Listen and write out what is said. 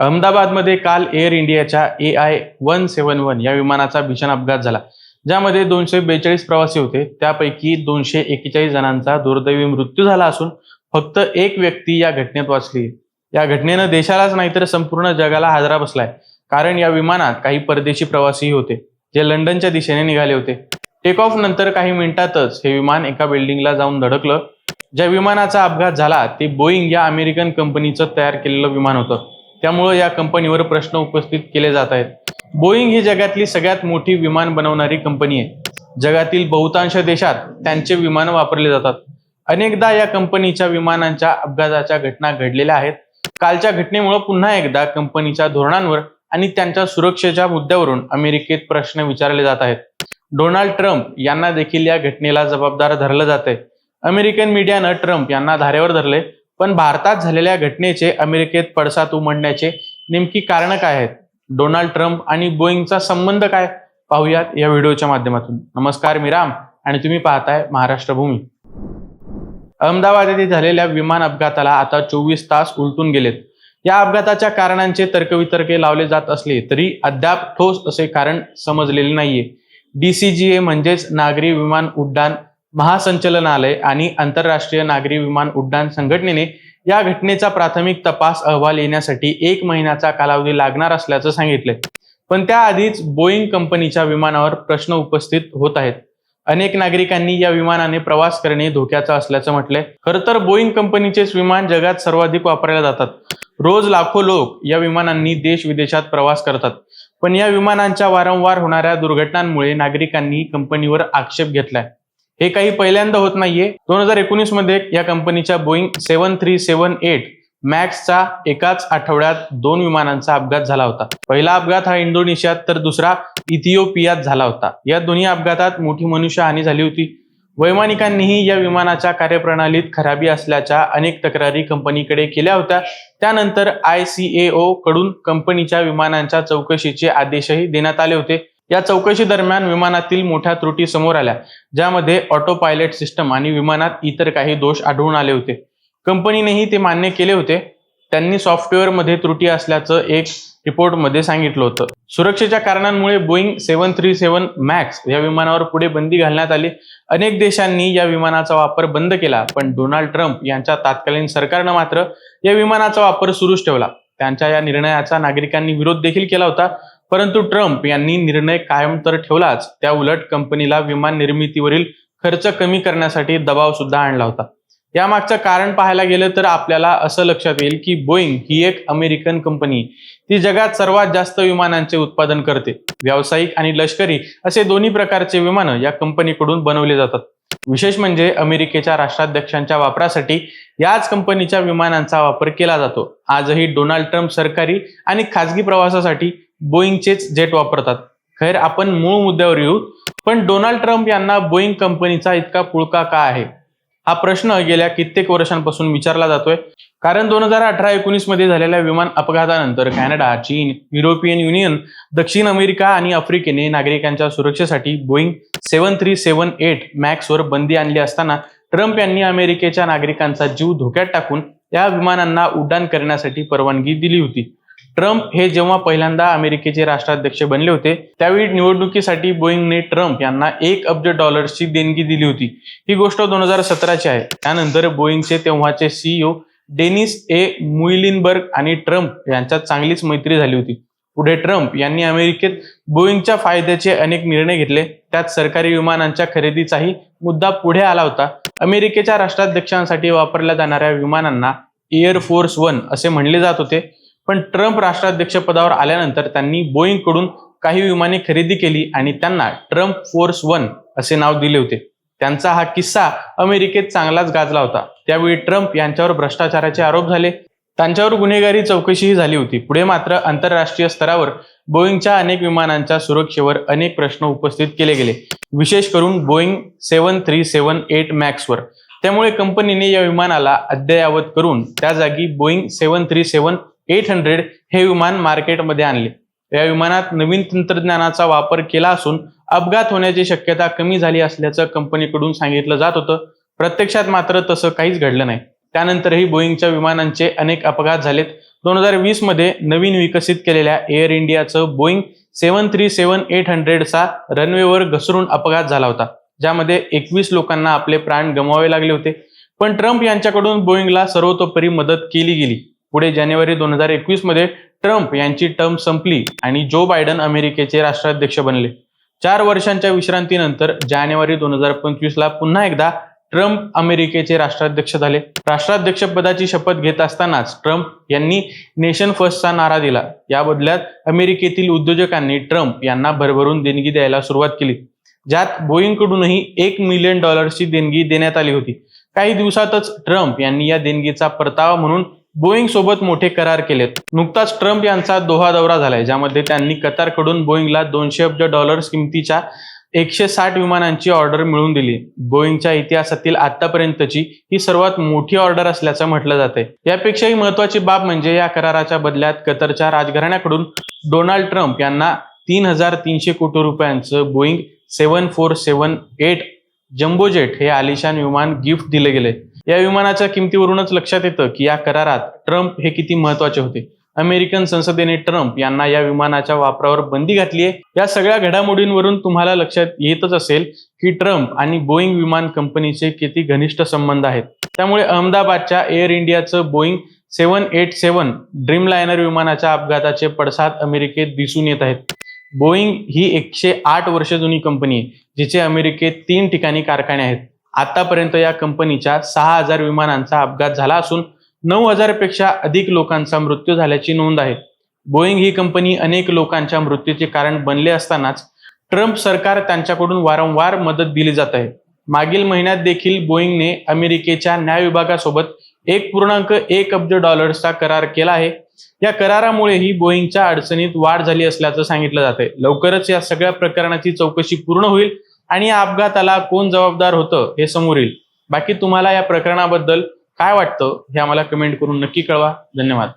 अहमदाबादमध्ये काल एअर इंडियाच्या A I one seven one या विमानाचा भीषण अपघात झाला ज्यामध्ये दोनशे बेचाळीस प्रवासी होते. त्यापैकी दोनशे एकेचाळीस जणांचा दुर्दैवी मृत्यू झाला असून फक्त एक व्यक्ती या घटनेत वाचली. या घटनेनं देशालाच नाही तर संपूर्ण जगाला हादरा बसलाय कारण या विमानात काही परदेशी प्रवासीही होते जे लंडनच्या दिशेने निघाले होते. टेक ऑफ नंतर काही मिनिटातच हे विमान एका बिल्डिंगला जाऊन धडकलं. ज्या विमानाचा अपघात झाला ते बोईंग या अमेरिकन कंपनीचं तयार केलेलं विमान होतं. त्यामुळं या कंपनीवर प्रश्न उपस्थित केले जात आहेत. बोईंग ही जगातली सगळ्यात मोठी विमान बनवणारी कंपनी आहे. जगातील बहुतांश देशात त्यांचे विमान वापरले जातात. अनेकदा या कंपनीच्या विमानांच्या अपघाताच्या घटना घडलेल्या आहेत. कालच्या घटनेमुळे पुन्हा एकदा कंपनीच्या धोरणांवर आणि त्यांच्या सुरक्षेच्या मुद्द्यावरून अमेरिकेत प्रश्न विचारले जात आहेत. डोनाल्ड ट्रम्प यांना देखील या घटनेला जबाबदार धरलं जात आहे अमेरिकन मीडियानं ट्रम्प यांना धारेवर धरले पण भारतात झालेल्या घटनेचे अमेरिकेत पडसाद उमडण्याचे नेमकी कारण काय आहेत? डोनाल्ड ट्रम्प आणि बोईंगचा संबंध काय? पाहूयात या व्हिडिओच्या माध्यमातून. नमस्कार मी राम आणि तुम्ही पाहताय महाराष्ट्र भूमी. अहमदाबाद येथे झालेल्या विमान अपघाताला आता चोवीस तास उलटून गेलेत. या अपघाताच्या कारणांचे तर्कवितर्के लावले जात असले तरी अद्याप ठोस असे कारण समजलेले नाहीये. डीसीजीए म्हणजेच नागरी विमान उड्डाण महासंचलनालय आणि आंतरराष्ट्रीय नागरी विमान उड्डाण संघटनेने या घटनेचा प्राथमिक तपास अहवाल येण्यासाठी एक महिन्याचा कालावधी लागणार असल्याचं सांगितलंय. पण त्याआधीच बोईंग कंपनीच्या विमानावर प्रश्न उपस्थित होत आहेत. अनेक नागरिकांनी या विमानाने प्रवास करणे धोक्याचं असल्याचं म्हटलंय. खरं तर बोईंग कंपनीचेच विमान जगात सर्वाधिक वापरले जातात. रोज लाखो लोक या विमानांनी देश विदेशात प्रवास करतात. पण या विमानांच्या वारंवार होणाऱ्या दुर्घटनांमुळे नागरिकांनी कंपनीवर आक्षेप घेतलाय. हे काही पहिल्यांदा होत नाहीये. दोन हजार एकोणीसमध्ये या कंपनीच्या Boeing seven three seven eight मॅक्सचा एकाच आठवड्यात दोन विमानांचा अपघात झाला होता. पहिला अपघात हा इंडोनेशियात तर दुसरा इथिओपियात झाला होता. या दोन्ही अपघातात मोठी मनुष्यहानी झाली होती. वैमानिकांनीही या विमानाच्या कार्यप्रणालीत खराबी असल्याच्या अनेक तक्रारी कंपनीकडे केल्या होत्या. त्यानंतर आय सी ए ओ कडून कंपनीच्या विमानांच्या चौकशीचे आदेशही देण्यात आले होते. या चौकशी दरम्यान विमानातील मोठ्या त्रुटी समोर आल्या ज्यामध्ये ऑटो पायलट सिस्टम आणि विमानात इतर काही दोष आढळून आले होते. कंपनीनेही ते मान्य केले होते. त्यांनी सॉफ्टवेअरमध्ये त्रुटी असल्याचं एक रिपोर्टमध्ये सांगितलं होतं. सुरक्षेच्या कारणांमुळे Boeing seven three seven max या विमानावर पुढे बंदी घालण्यात आली. अनेक देशांनी या विमानाचा वापर बंद केला पण डोनाल्ड ट्रम्प यांच्या तात्कालीन सरकारनं मात्र या विमानाचा वापर सुरूच ठेवला. त्यांच्या या निर्णयाचा नागरिकांनी विरोध देखील केला होता. परंतु ट्रम्प यांनी निर्णय कायम तर ठेवलाच त्या उलट कंपनीला विमान निर्मितीवरील खर्च कमी करण्यासाठी दबाव सुद्धा आणला होता. यामागचं कारण पाहायला गेलं तर आपल्याला असं लक्षात येईल की बोईंग ही एक अमेरिकन कंपनी. ती जगात सर्वात जास्त विमानांचे उत्पादन करते. व्यावसायिक आणि लष्करी असे दोन्ही प्रकारचे विमानं या कंपनीकडून बनवले जातात. विशेष म्हणजे अमेरिकेच्या राष्ट्राध्यक्षांच्या वापरासाठी याच कंपनीच्या विमानांचा वापर केला जातो. आजही डोनाल्ड ट्रम्प सरकारी आणि खाजगी प्रवासासाठी बोईंगचेच जेट वापरतात. खैर आपण मूळ मुद्द्यावर येऊ पण डोनाल्ड ट्रम्प यांना बोईंग कंपनीचा इतका पुळका का आहे? हा प्रश्न गेल्या कित्येक वर्षांपासून विचारला जातोय. कारण दोन हजार अठरा एकोणीसमध्ये झालेल्या विमान अपघातानंतर कॅनडा चीन युरोपियन युनियन दक्षिण अमेरिका आणि आफ्रिकेने नागरिकांच्या सुरक्षेसाठी Boeing seven three seven eight मॅक्सवर बंदी आणली असताना ट्रम्प यांनी अमेरिकेच्या नागरिकांचा जीव धोक्यात टाकून या विमानांना उड्डाण करण्यासाठी परवानगी दिली होती. ट्रम्प हे जेव्हा पहिल्यांदा अमेरिकेचे राष्ट्राध्यक्ष बनले होते त्यावेळी निवडणुकीसाठी बोईंगने ट्रम्प यांना एक अब्ज डॉलर्सची देणगी दिली होती. ही गोष्ट दोन हजार सतराची आहे. त्यानंतर बोईंगचे तेव्हाचे सीईओ डेनिस ए मुइलिनबर्ग आणि ट्रम्प यांच्यात चांगलीच मैत्री झाली होती. पुढे ट्रम्प यांनी अमेरिकेत बोईंगच्या फायद्याचे अनेक निर्णय घेतले. त्यात सरकारी विमानांच्या खरेदीचाही मुद्दा पुढे आला होता. अमेरिकेच्या राष्ट्राध्यक्षांसाठी वापरल्या जाणाऱ्या विमानांना एअर फोर्स वन असे म्हणले जात होते. पण ट्रम्प राष्ट्राध्यक्ष पदावर आल्यानंतर त्यांनी बोईंगकडून काही विमाने खरेदी केली आणि त्यांना ट्रम्प फोर्स वन असे नाव दिले होते. त्यांचा हा किस्सा अमेरिकेत चांगलाच गाजला होता. त्यावेळी ट्रम्प यांच्यावर भ्रष्टाचाराचे आरोप झाले. त्यांच्यावर गुन्हेगारी चौकशीही झाली होती. पुढे मात्र आंतरराष्ट्रीय स्तरावर बोईंगच्या अनेक विमानांच्या सुरक्षेवर अनेक प्रश्न उपस्थित केले गेले. विशेष करून Boeing seven three seven eight मॅक्सवर. त्यामुळे कंपनीने या विमानाला अद्ययावत करून त्या जागी Boeing seven three seven eight hundred हे विमान मार्केटमध्ये आणले. या विमानात नवीन तंत्रज्ञानाचा वापर केला असून अपघात होण्याची शक्यता कमी झाली असल्याचं कंपनीकडून सांगितलं जात होतं. प्रत्यक्षात मात्र तसं काहीच घडलं नाही. त्यानंतरही बोईंगच्या विमानांचे अनेक अपघात झालेत. दोन हजार वीसमध्ये नवीन विकसित केलेल्या एअर इंडियाचं Boeing seven three seven eight हंड्रेडचा रनवेवर घसरून अपघात झाला होता ज्यामध्ये एकवीस लोकांना आपले प्राण गमवावे लागले होते. पण ट्रम्प यांच्याकडून बोईंगला सर्वतोपरी मदत केली गेली. पुढे जानेवारी दोन हजार एकवीसमध्ये ट्रम्प यांची टर्म संपली आणि जो बायडन अमेरिकेचे राष्ट्राध्यक्ष बनले. चार वर्षांच्या विश्रांतीनंतर जानेवारी दोन हजार पंचवीस ला पुन्हा एकदा ट्रम्प अमेरिकेचे राष्ट्राध्यक्ष झाले. राष्ट्राध्यक्ष पदाची शपथ घेत असतानाच ट्रम्प यांनी नेशन फर्स्टचा नारा दिला. या बदल्यात अमेरिकेतील उद्योजकांनी ट्रम्प यांना भरभरून देणगी द्यायला सुरुवात केली. ज्यात बोईंगकडूनही एक मिलियन डॉलर्सची देणगी देण्यात आली होती. काही दिवसातच ट्रम्प यांनी या देणगीचा परतावा म्हणून बोईंग सोबत मोठे करार केलेत. नुकताच ट्रम्प यांचा दोहा दौरा झालाय ज्यामध्ये त्यांनी कतारकडून बोईंगला दोनशे अब्ज डॉलर्स किमतीच्या एकशे साठ विमानांची ऑर्डर मिळवून दिली. बोईंगच्या इतिहासातील आतापर्यंतची ही सर्वात मोठी ऑर्डर असल्याचं म्हटलं जाते यापेक्षाही महत्वाची बाब म्हणजे या कराराच्या बदल्यात कतरच्या राजघराण्याकडून डोनाल्ड ट्रम्प यांना तीन हजार तीनशे कोटी रुपयांचं Boeing seven four seven eight jumbo jet हे आलिशान विमान गिफ्ट दिले गेले. या विमानाच्या किमतीवरूनच लक्षात येतं की या करारात ट्रम्प हे किती महत्त्वाचे होते. अमेरिकन संसदेने ट्रम्प यांना या विमानाच्या वापरावर बंदी घातली आहे. या सगळ्या घडामोडींवरून तुम्हाला लक्षात येतच असेल की ट्रम्प आणि बोईंग विमान कंपनीचे किती घनिष्ठ संबंध आहेत. त्यामुळे अहमदाबादच्या एअर इंडियाचं Boeing seven eight seven Dreamliner विमानाच्या अपघाताचे पडसाद अमेरिकेत दिसून येत आहेत. बोईंग ही एकशे आठ वर्ष जुनी कंपनी आहे जिचे अमेरिकेत तीन ठिकाणी कारखाने आहेत. आतापर्यंत या कंपनीच्या सहा हजार विमानांचा अपघात झाला असून नऊ हजारपेक्षा अधिक लोकांचा मृत्यू झाल्याची नोंद आहे. बोईंग ही कंपनी अनेक लोकांच्या मृत्यूचे कारण बनले असतानाच ट्रम्प सरकार त्यांच्याकडून वारंवार मदत दिली जात आहे. मागील महिन्यात देखील बोईंगने अमेरिकेच्या न्याय विभागासोबत एक पूर्णांक एक अब्ज डॉलर्सचा करार केला आहे. या करारामुळेही बोईंगच्या अडचणीत वाढ झाली असल्याचं सांगितलं जाते लवकरच या सगळ्या प्रकरणाची चौकशी पूर्ण होईल. आणि या अपघाताला कोण जबाबदार होतं हे समोर येईल. बाकी तुम्हाला या प्रकरणाबद्दल काय वाटतं हे आम्हाला कमेंट करून नक्की कळवा. धन्यवाद.